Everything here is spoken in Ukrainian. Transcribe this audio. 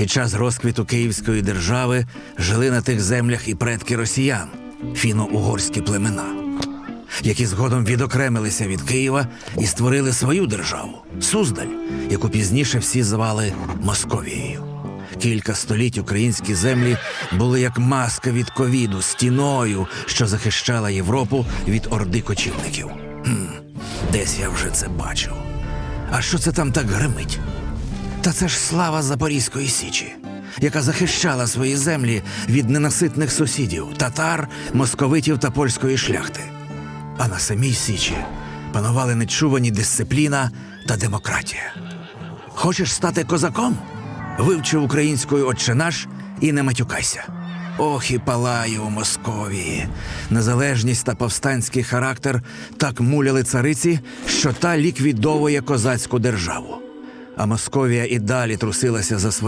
Під час розквіту Київської держави жили на тих землях і предки росіян фіно-угорські племена, які згодом відокремилися від Києва і створили свою державу Суздаль, яку пізніше всі звали Московією. Кілька століть українські землі були як маска від ковіду, стіною, що захищала Європу від орди кочівників. Хм, десь я вже це бачив. А що це там так гримить? Та це ж слава Запорізької Січі, яка захищала свої землі від ненаситних сусідів татар, московитів та польської шляхти. А на самій Січі панували нечувані дисципліна та демократія. Хочеш стати козаком? Вивчи українською «Отче наш» і не матюкайся. Ох і палає у Московії. Незалежність та повстанський характер так муляли цариці, що та ліквідовує козацьку державу. А Московія і далі трусилася за свої.